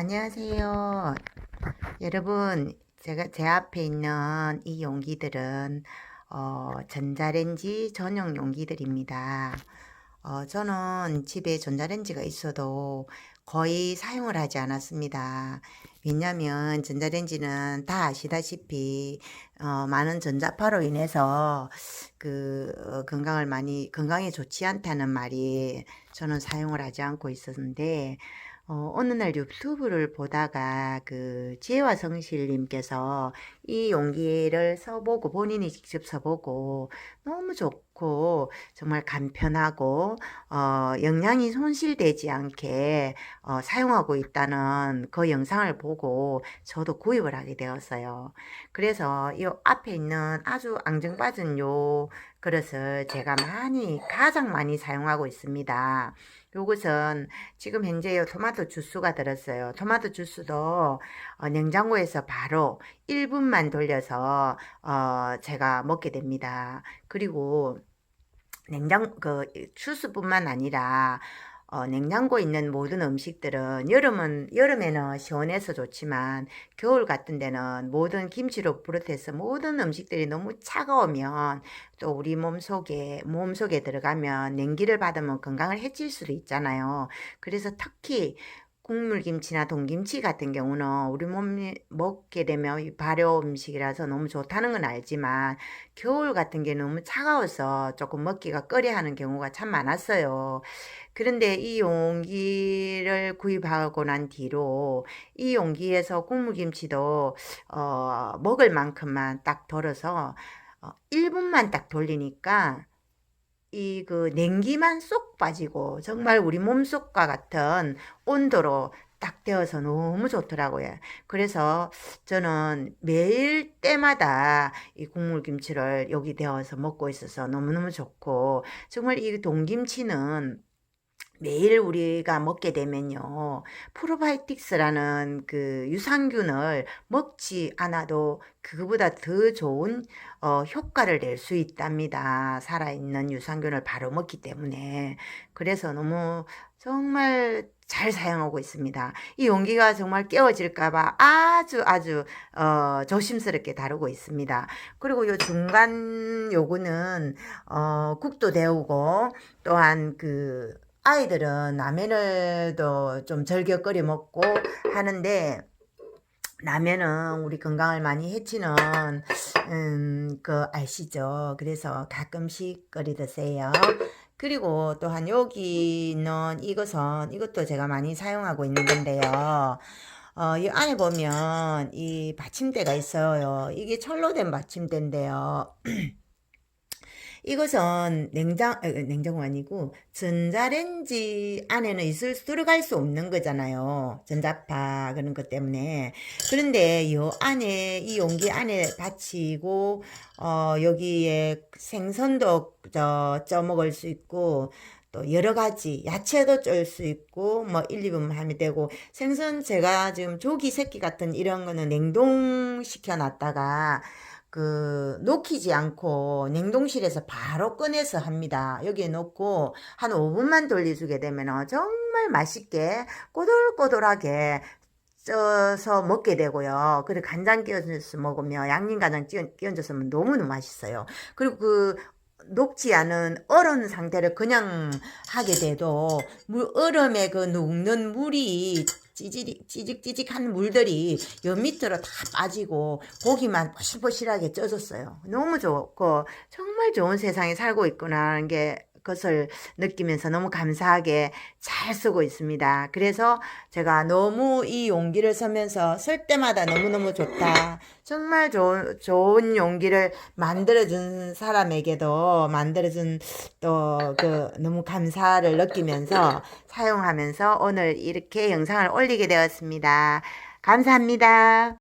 안녕하세요. 여러분, 제가 제 앞에 있는 이 용기들은 어, 전자레인지 전용 용기들입니다. 어, 저는 집에 전자레인지가 있어도 거의 사용을 하지 않았습니다. 왜냐면 전자레인지는 다 아시다시피 어, 많은 전자파로 인해서 그 어, 건강을 많이 건강에 좋지 않다는 말이 저는 사용을 하지 않고 있었는데 어, 어느 날 유튜브를 보다가 그 지혜와 성실님께서 이 용기를 써보고 본인이 직접 써보고 너무 좋고 정말 간편하고 어, 영양이 손실되지 않게 어, 사용하고 있다는 그 영상을 보고 저도 구입을 하게 되었어요. 그래서 이 앞에 있는 아주 앙증맞은 요 그릇을 제가 많이 가장 많이 사용하고 있습니다. 요것은 지금 현재 요 토마토 주스가 들었어요. 토마토 주스도 어, 냉장고에서 바로 1분만 돌려서 어, 제가 먹게 됩니다. 그리고 냉장 그 주스뿐만 아니라 어, 냉장고에 있는 모든 음식들은 여름은 여름에는 시원해서 좋지만 겨울 같은 데는 모든 김치로 비롯해서 모든 음식들이 너무 차가우면 또 우리 몸 속에 몸 속에 들어가면 냉기를 받으면 건강을 해칠 수도 있잖아요. 그래서 특히 국물김치나 동김치 같은 경우는 우리 몸이 먹게 되면 이 발효 음식이라서 너무 좋다는 건 알지만 겨울 같은 게 너무 차가워서 조금 먹기가 꺼려하는 경우가 참 많았어요. 그런데 이 용기를 구입하고 난 뒤로 이 용기에서 국물김치도 어, 먹을 만큼만 딱 덜어서 어, 1분만 딱 돌리니까 이 그 냉기만 쏙 빠지고 정말 우리 몸속과 같은 온도로 딱 되어서 너무 좋더라고요. 그래서 저는 매일 때마다 이 국물김치를 여기 데워서 먹고 있어서 너무너무 좋고 정말 이 동김치는 매일 우리가 먹게 되면요. 프로바이오틱스라는 그 유산균을 먹지 않아도 그거보다 더 좋은 어, 효과를 낼 수 있답니다. 살아있는 유산균을 바로 먹기 때문에. 그래서 너무 정말 잘 사용하고 있습니다. 이 용기가 정말 깨어질까봐 아주 아주 어, 조심스럽게 다루고 있습니다. 그리고 요 중간 요거는 어, 국도 데우고 또한 그 아이들은 라면을도 좀 절겨 끓여 먹고 하는데 라면은 우리 건강을 많이 해치는 음, 그 아시죠? 그래서 가끔씩 끓여 드세요. 그리고 또한 여기는 이것은 이것도 제가 많이 사용하고 있는 건데요. 어, 이 안에 보면 이 받침대가 있어요. 이게 철로 된 받침대인데요. 이것은 냉장, 아, 냉장고 아니고 전자레인지 안에는 있을 수 들어갈 수 없는 거잖아요. 전자파 그런 것 때문에. 그런데 이 안에 이 용기 안에 받치고 어 여기에 생선도 저 쪄 먹을 수 있고 또 여러 가지 야채도 쩔 수 있고 뭐 1, 2분만 하면 되고 생선 제가 지금 조기 새끼 같은 이런 거는 냉동시켜 놨다가 그 녹이지 않고 냉동실에서 바로 꺼내서 합니다. 여기에 넣고 한 5분만 돌려주게 되면 정말 맛있게 꼬들꼬들하게 쪄서 먹게 되고요. 그리고 간장 끼얹어서 먹으면 양념간장 끼얹어서 먹으면 너무너무 맛있어요. 그리고 그 녹지 않은 얼은 상태를 그냥 하게 돼도 물 얼음에 그 녹는 물이 찌직, 찌직찌직한 물들이 여 밑으로 다 빠지고 고기만 포실포실하게 쪄졌어요. 너무 좋고 정말 좋은 세상에 살고 있구나 하는 게 것을 느끼면서 너무 감사하게 잘 쓰고 있습니다. 그래서 제가 너무 이 용기를 쓰면서 쓸 때마다 너무너무 좋다. 정말 좋은, 좋은 용기를 만들어준 사람에게도 만들어준 또 그 너무 감사를 느끼면서 사용하면서 오늘 이렇게 영상을 올리게 되었습니다. 감사합니다.